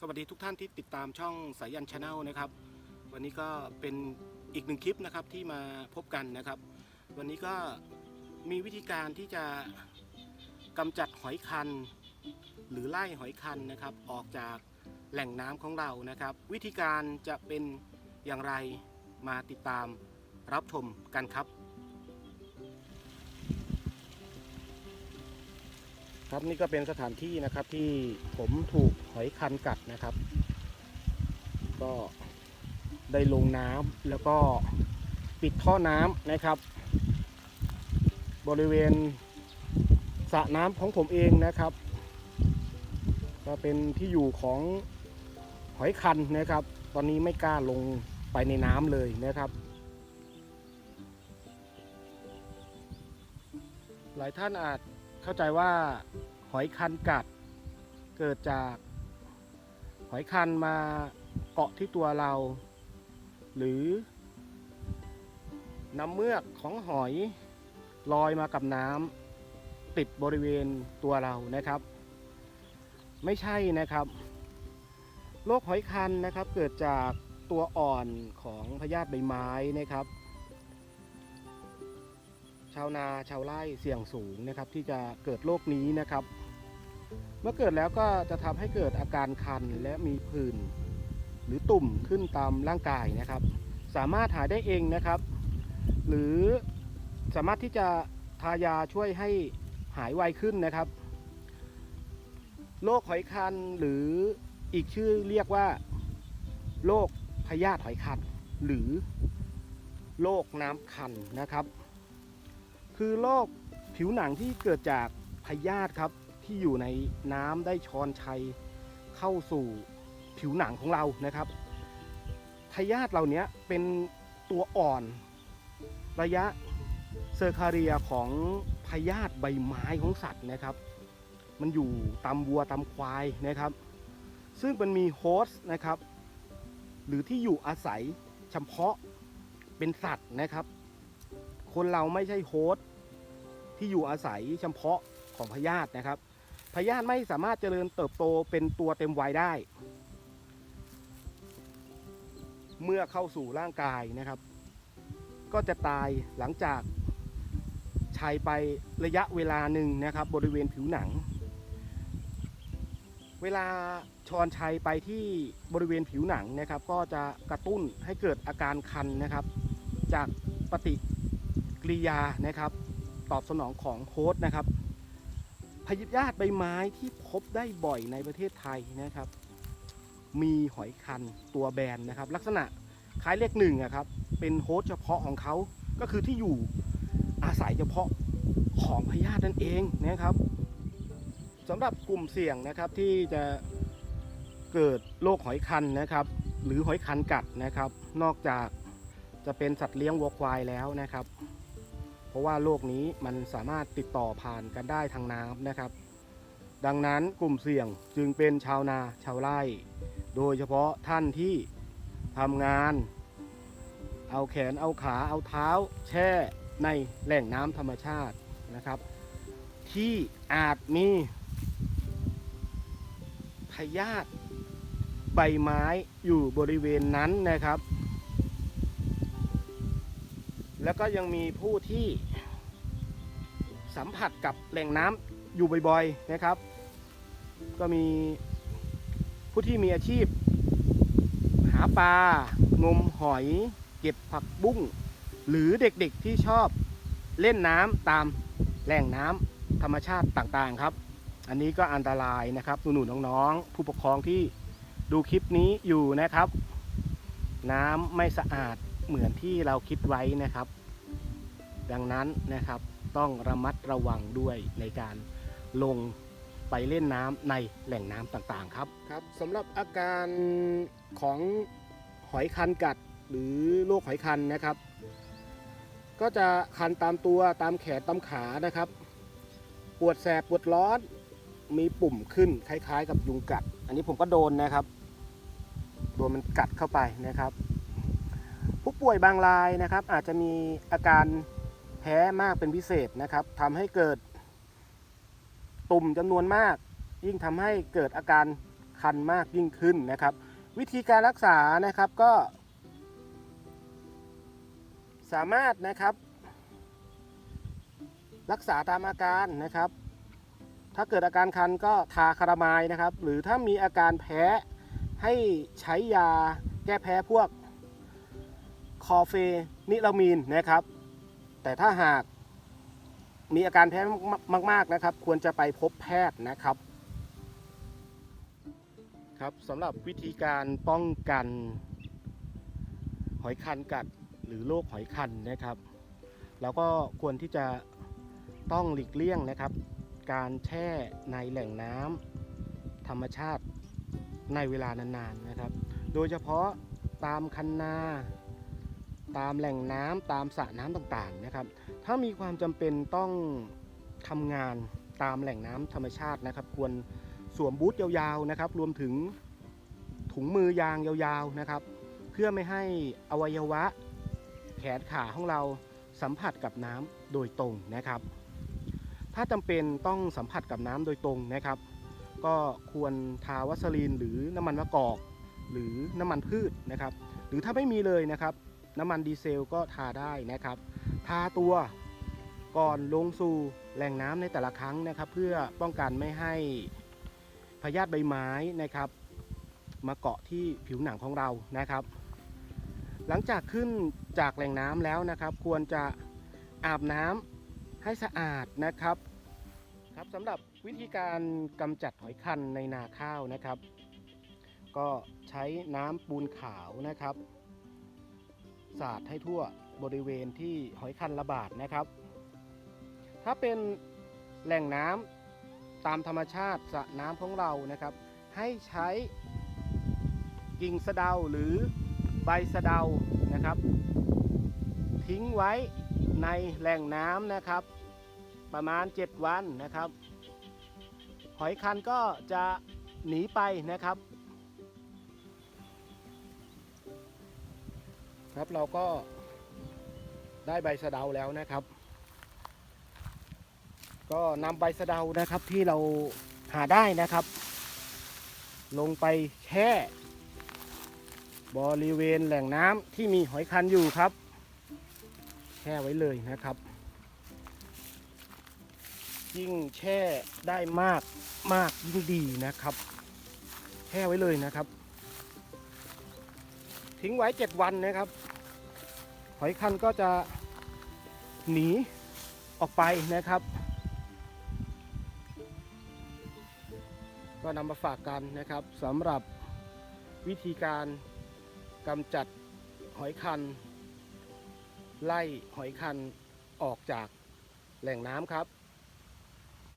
สวัสดีทุกท่านที่ติดตามช่องสายันชาแนลนะครับ วันนี้ก็เป็นอีกหนึ่งคลิปนะครับที่มาพบกันนะครับ วันนี้ก็มีวิธีการที่จะกำจัดหอยคัน หรือไล่หอยคันนะครับ ออกจากแหล่งน้ำของเรานะครับ วิธีการจะเป็นอย่างไรมาติดตามรับชมกันครับ ครับนี่ก็เป็นสถานที่นะครับที่ผมถูกหอยคันกัดนะครับ ก็ได้ลงน้ำแล้วก็ปิดท่อน้ำนะครับ บริเวณสระน้ำของผมเองนะครับ ก็เป็นที่อยู่ของหอยคันนะครับ ตอนนี้ไม่กล้าลงไปในน้ำเลยนะครับหลายท่านอาจ เข้าใจว่าหอยคันกัด เกิดจากหอยคันมาเกาะที่ตัวเรา หรือน้ำเมือกของหอยลอยมากับน้ำติดบริเวณตัวเรานะครับ ไม่ใช่นะครับโรคหอยคันนะครับเกิดจากตัวอ่อนของพยาธิใบไม้นะครับ ชาวนาชาวไร่เสี่ยงสูงนะครับ ที่จะเกิดโรคนี้นะครับ เมื่อเกิดแล้วก็จะทำให้เกิดอาการคันและมีผื่นหรือตุ่มขึ้นตามร่างกายนะครับ สามารถหายได้เองนะครับ หรือสามารถที่จะทายาช่วยให้หายไวขึ้นนะครับโรคหอยคันหรืออีกชื่อเรียกว่าโรคพยาธิหอยคันหรือโรคน้ำคันนะครับ คือโรคผิวหนังที่เกิดจากพยาธิครับที่อยู่ในน้ำได้ช้อนชัยเข้าสู่ผิวหนังของเรานะครับพยาธิเหล่านี้เป็นตัวอ่อนระยะเซอร์คาเรียของพยาธิใบไม้ของสัตว์นะครับ มันอยู่ตามวัวตามควายนะครับ ซึ่งมันมีโฮสต์นะครับ หรือที่อยู่อาศัยเฉพาะเป็นสัตว์นะครับ คนเราไม่ใช่โฮสต์ ที่อยู่อาศัยเฉพาะของพยาธินะครับพยาธิไม่สามารถเจริญเติบโตเป็นตัวเต็มวัยได้ เมื่อเข้าสู่ร่างกายนะครับ ก็จะตายหลังจากใช้ไประยะเวลาหนึ่งนะครับ บริเวณผิวหนัง เวลาชอนชัยไปที่บริเวณผิวหนังนะครับ ก็จะกระตุ้นให้เกิดอาการคันนะครับ จากปฏิกิริยานะครับ ตอบสนองของโฮสต์นะครับพยาธิใบไม้ที่พบได้บ่อยในประเทศไทยนะครับ มีหอยคันตัวแบนนะครับ ลักษณะคล้ายเลขหนึ่งครับเป็นโฮสต์เฉพาะของเขาก็คือที่อยู่อาศัยเฉพาะของพยาธินั่นเองนะครับสำหรับกลุ่มเสี่ยงนะครับที่จะเกิดโรคหอยคันนะครับ หรือหอยคันกัดนะครับ นอกจากจะเป็นสัตว์เลี้ยงวัวควายแล้วนะครับ เพราะว่าโรคนี้มันสามารถติดต่อผ่านกันได้ทางน้ำนะครับ ดังนั้นกลุ่มเสี่ยงจึงเป็นชาวนาชาวไร่ โดยเฉพาะท่านที่ทำงาน เอาแขนเอาขาเอาเท้า แช่ในแหล่งน้ำธรรมชาตินะครับ ที่อาจมีพยาธิใบไม้อยู่บริเวณนั้นนะครับ แล้วก็ยังมีผู้ที่สัมผัสกับแหล่งน้ำอยู่บ่อยๆนะครับ ก็มีผู้ที่มีอาชีพ หาปลางมหอย เก็บผักบุ้ง หรือเด็กๆที่ชอบเล่นน้ำตามแหล่งน้ำธรรมชาติต่างๆครับ อันนี้ก็อันตรายนะครับหนูๆน้องๆ ผู้ปกครองที่ดูคลิปนี้อยู่นะครับ น้ำไม่สะอาด เหมือนที่เราคิดไว้นะครับ ดังนั้นนะครับต้องระมัดระวังด้วยในการลงไปเล่นน้ำในแหล่งน้ำต่างๆครับครับสำหรับอาการของหอยคันกัดหรือโรคหอยคันนะครับ ก็จะคันตามตัวตามแขนตามขานะครับ ปวดแสบปวดร้อนมีปุ่มขึ้นคล้ายๆ กับยุงกัด อันนี้ผมก็โดนนะครับ โดนมันกัดเข้าไปนะครับ ป่วยบางรายนะครับ อาจจะมีอาการแพ้มากเป็นพิเศษนะครับทำให้เกิดตุ่มจำนวนมาก ยิ่งทำให้เกิดอาการคันมากยิ่งขึ้นนะครับ วิธีการรักษานะครับก็ สามารถนะครับ รักษาตามอาการนะครับ ถ้าเกิดอาการคันก็ทาคารามายนะครับ หรือถ้ามีอาการแพ้ให้ใช้ยาแก้แพ้พวก คอเฟนิลามีนนะครับ แต่ถ้าหากมีอาการแพ้มาก ๆนะครับ ควรจะไปพบแพทย์นะครับครับสำหรับวิธีการป้องกันหอยคันกัดหรือโรคหอยคันนะครับแล้วก็ควรที่จะต้องหลีกเลี่ยงนะครับ การแช่ในแหล่งน้ำธรรมชาติในเวลานานๆนะครับ โดยเฉพาะตามคันนา ตามแหล่งน้ำตามสระน้ำต่างๆนะครับ ถ้ามีความจำเป็นต้องทำงานตามแหล่งน้ำธรรมชาตินะครับ ควรสวมบูทยาวๆนะครับ รวมถึงถุงมือยางยาวๆนะครับ เพื่อไม่ให้อวัยวะ แขนขาของเราสัมผัสกับน้ำโดยตรงนะครับ ถ้าจำเป็นต้องสัมผัสกับน้ำโดยตรงนะครับ ก็ควรทาวัสลีนหรือน้ำมันมะกอก หรือน้ำมันพืชนะครับ หรือถ้าไม่มีเลยนะครับ น้ำมันดีเซลก็ทาได้นะครับ ทาตัวก่อนลงสู่แหล่งน้ำในแต่ละครั้งนะครับ เพื่อป้องกันไม่ให้พยาธิใบไม้นะครับ มาเกาะที่ผิวหนังของเรานะครับ หลังจากขึ้นจากแหล่งน้ำแล้วนะครับ ควรจะอาบน้ำให้สะอาดนะครับครับสำหรับวิธีการกำจัดหอยคันในนาข้าวนะครับ ก็ใช้น้ำปูนขาวนะครับ สาดให้ทั่วบริเวณที่หอยคันระบาดนะครับ ถ้าเป็นแหล่งน้ำตามธรรมชาติสระน้ำของเรานะครับ ให้ใช้กิ่งสะเดาหรือใบสะเดานะครับ ทิ้งไว้ในแหล่งน้ำนะครับ ประมาณ 7 วันนะครับ หอยคันก็จะหนีไปนะครับ ครับ เราก็ได้ใบสะเดาแล้วนะครับ ก็นำใบสะเดานะครับที่เราหาได้นะครับ ลงไปแช่บริเวณแหล่งน้ำที่มีหอยคันอยู่ครับ แช่ไว้เลยนะครับ ยิ่งแช่ได้มากมากยิ่งดีนะครับ แช่ไว้เลยนะครับ ทิ้งไว้ 7 วันนะครับ หอยคันก็จะหนีออกไปนะครับ ก็นำมาฝากกันนะครับสำหรับวิธีการกำจัดหอยคัน ไล่หอยคันออกจากแหล่งน้ำครับ